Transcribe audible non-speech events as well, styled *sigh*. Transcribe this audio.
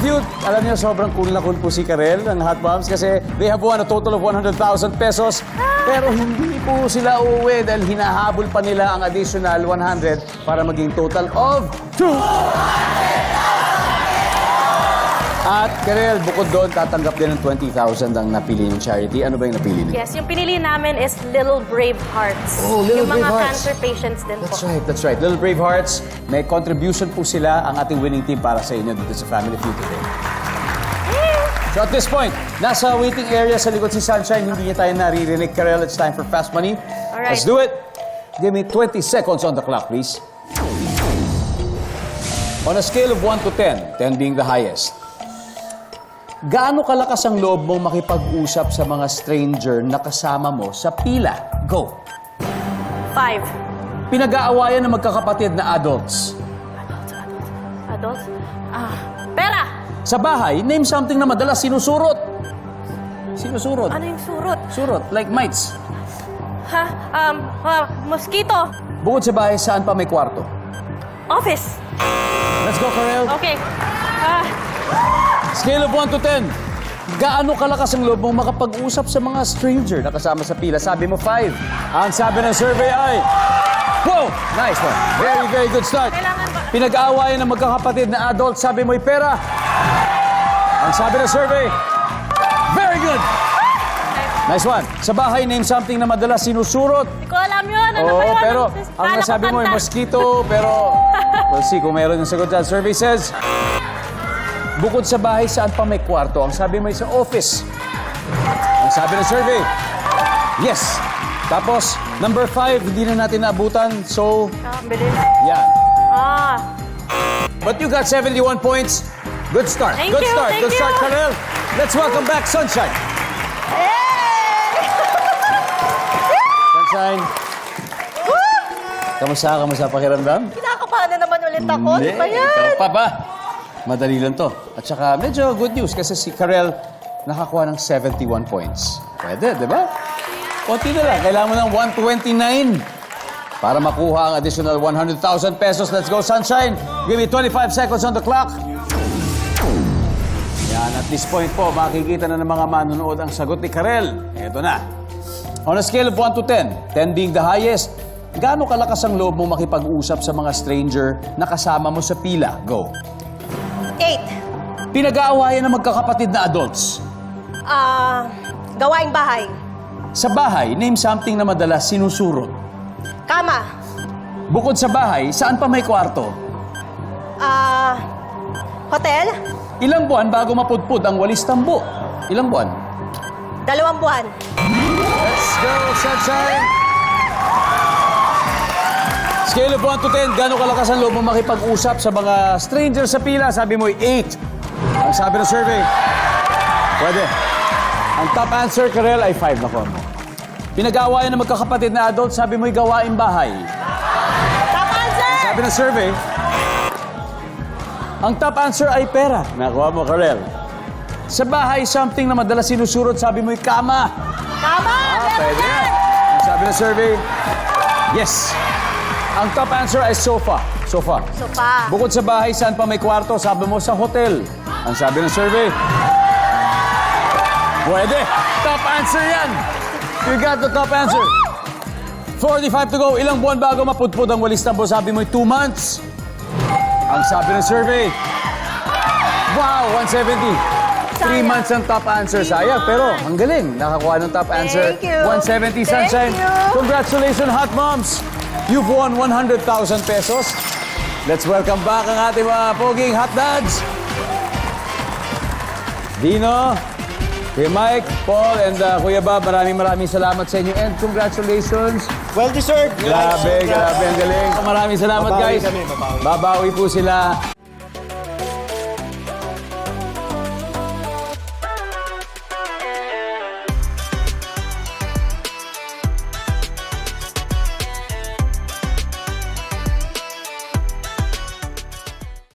Feud, alam niyo, sobrang cool na cool po si Karel ng Hot Moms kasi they have won a total of 100,000 pesos. Pero hindi po sila uuwi dahil hinahabol pa nila ang additional 100 para maging total of 2. At Karel, bukod doon, tatanggap din ng 20,000 ang napili ng charity. Ano ba yung napili niyo? Yes, yung pinili namin is Little Brave Hearts. Oh, Little yung mga Brave Hearts. cancer patients din That's po. right, that's right. Little Brave Hearts, may contribution po sila ang ating winning team para sa inyo dito sa Family Feud today. So at this point, nasa waiting area sa likod si Sunshine, hindi niya tayo naririnig. Karel, it's time for Fast Money. Alright. Let's do it. Give me 20 seconds on the clock, please. On a scale of 1 to 10, 10 being the highest, gaano kalakas ang loob mong makipag-usap sa mga stranger na kasama mo sa pila? Go! Five. Pinag-aawayan ng magkakapatid na adults. Adults? Ah, pera! Sa bahay, name something na madalas sinusurot. Sinusurot. Ano yung surot? Surot, like mites. Ha? Um, ah, mosquito. Bukod sa bahay, saan pa may kwarto? Office. Let's go, Karel. Okay. Ah, Scale of 1 to 10. Gaano kalakas ang loob mong makapag-usap sa mga stranger na kasama sa pila? Sabi mo 5. Ang sabi ng survey ay... Wow! Nice one. Very, very good start. Pinag-aawayan ng magkakapatid na adult, sabi mo'y pera. Ang sabi ng survey, very good. Nice one. Sa bahay, name something na madalas sinusurot. Hindi ko alam yun. Ano ba Oo, yun? pero Ano- ang Kala ko nasabi mo ay mosquito, pero *laughs* we'll see kung meron yung sagot dyan. Survey says, bukod sa bahay, saan pa may kwarto? Ang sabi mo sa office. Ang sabi ng survey, yes. Tapos, number five, hindi na natin naabutan. So, Ah, ang bilis. yan. Ah, But you got 71 points. Good start. Thank Good you, start. thank Good start, you. Karel. Let's welcome back Sunshine. Sunshine. Kamusta? Kamusta pakiramdam? Kinakabahan na naman ulit ako. Di ba yan? Ikaw pa ba? Madali lang to. At saka medyo good news kasi si Karel nakakuha ng 71 points. Pwede, di ba? Konti na lang. Kailangan mo ng 129 para makuha ang additional 100,000 pesos. Let's go, Sunshine. Give me 25 seconds on the clock. Yan, at this point po, makikita na ng mga manonood ang sagot ni Karel. Ito na. On a scale of 1 to 10, 10 being the highest, gaano kalakas ang loob mo makipag-usap sa mga stranger na kasama mo sa pila? Go. Eight. Pinag-aawayan ng magkakapatid na adults. Ah, gawaing bahay. Sa bahay, name something na madalas sinusurot. Kama. Bukod sa bahay, saan pa may kwarto? Ah, hotel. Ilang buwan bago mapudpud ang walis tambo? Ilang buwan? Dalawang buwan. Let's go, Sunshine! Scale of 1 to 10, gano'ng kalakas ang loob mo makipag-usap sa mga stranger sa pila? Sabi mo, 8. Ang sabi ng survey, pwede. Ang top answer, Karel, ay 5 na mo. Pinag-aawayan ng magkakapatid na adult, sabi mo'y gawaing bahay. Top answer! Sabi ng survey, ang top answer ay pera. Nakuha mo, Karel. Sa bahay, something na madalas sinusurot, sabi mo'y kama. Tama! Ah, pwede. Ang sabi ng survey, yes. Ang top answer ay sofa. Sofa. Sofa. Bukod sa bahay, saan pa may kwarto? Sabi mo sa hotel. Ang sabi ng survey, pwede. Top answer yan. You got the top answer. 45 to go. Ilang buwan bago mapudpud ang walis tambo? Sabi mo, 2 months. Ang sabi ng survey, wow, 170. 3 Sayang. months ang top answer. Sayang, pero ang galing. Nakakuha ng top answer. Thank you. 170 Sunshine. Thank you. Congratulations, Hot Moms. You've won 100,000 pesos. Let's welcome back ang ating mga poging hot dads. Dino, Kuya Mike, Paul, and uh, Kuya Bob, maraming maraming salamat sa inyo and congratulations. Well deserved. Grabe, grabe, ang galing. Maraming salamat Babawi guys. kami, babawi. Babawi po sila.